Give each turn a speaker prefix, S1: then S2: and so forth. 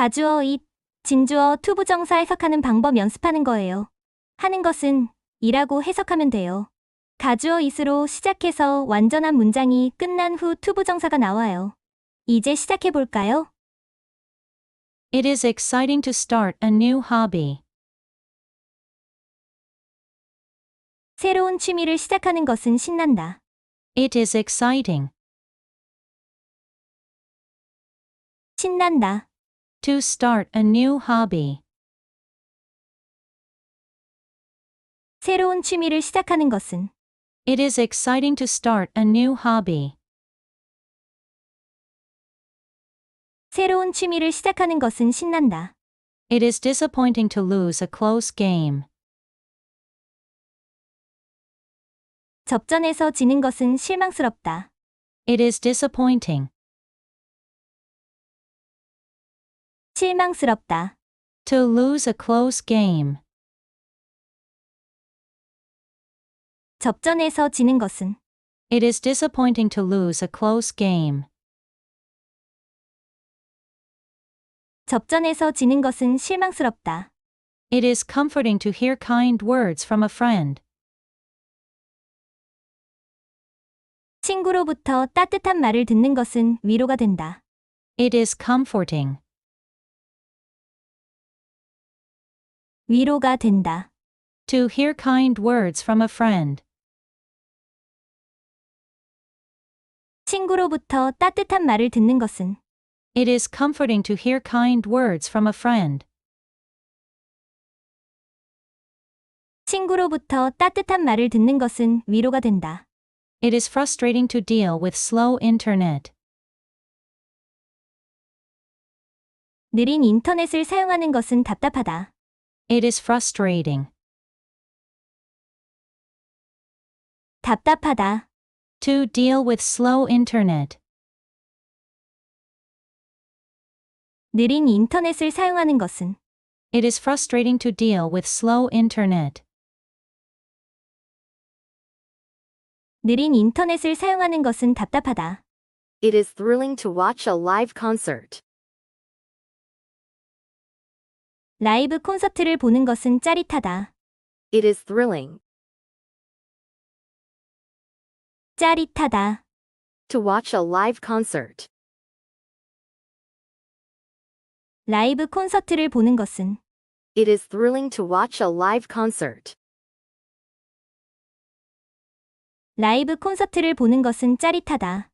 S1: 가주어 it, 진주어 to 부정사 해석하는 방법 연습하는 거예요. 하는 것은 이라고 해석하면 돼요. 가주어 it으로 시작해서 완전한 문장이 끝난 후 to 부정사가 나와요. 이제 시작해 볼까요?
S2: It is exciting to start a new hobby.
S1: 새로운 취미를 시작하는 것은 신난다.
S2: It is exciting
S1: 신난다.
S2: to start a new hobby.
S1: 새로운 취미를 시작하는 것은
S2: It is exciting to start a new hobby.
S1: 새로운 취미를 시작하는 것은 신난다.
S2: It is disappointing to lose a close game.
S1: 접전에서 지는 것은 실망스럽다.
S2: It is disappointing
S1: 실망스럽다.
S2: to lose a close game.
S1: 접전에서 지는 것은
S2: It is disappointing to lose a close game.
S1: 접전에서 지는 것은 실망스럽다.
S2: It is comforting to hear kind words from a friend.
S1: 친구로부터 따뜻한 말을 듣는 것은 위로가 된다.
S2: It is comforting
S1: 위로가 된다.
S2: to hear kind words from a friend.
S1: 친구로부터 따뜻한 말을 듣는 것은
S2: It is comforting to hear kind words from a friend.
S1: 친구로부터 따뜻한 말을 듣는 것은 위로가 된다.
S2: It is frustrating to deal with slow internet.
S1: 느린 인터넷을 사용하는 것은 답답하다.
S2: It is frustrating
S1: 답답하다.
S2: to deal with slow internet.
S1: 느린 인터넷을 사용하는 것은
S2: It is frustrating to deal with slow internet.
S1: 느린 인터넷을 사용하는 것은 답답하다.
S3: It is thrilling to watch a live concert.
S1: 라이브 콘서트를 보는 것은 짜릿하다.
S3: It is thrilling
S1: 짜릿하다.
S3: to watch a live concert.
S1: 라이브 콘서트를 보는 것은
S3: It is thrilling to watch a live concert.
S1: 라이브 콘서트를 보는 것은 짜릿하다.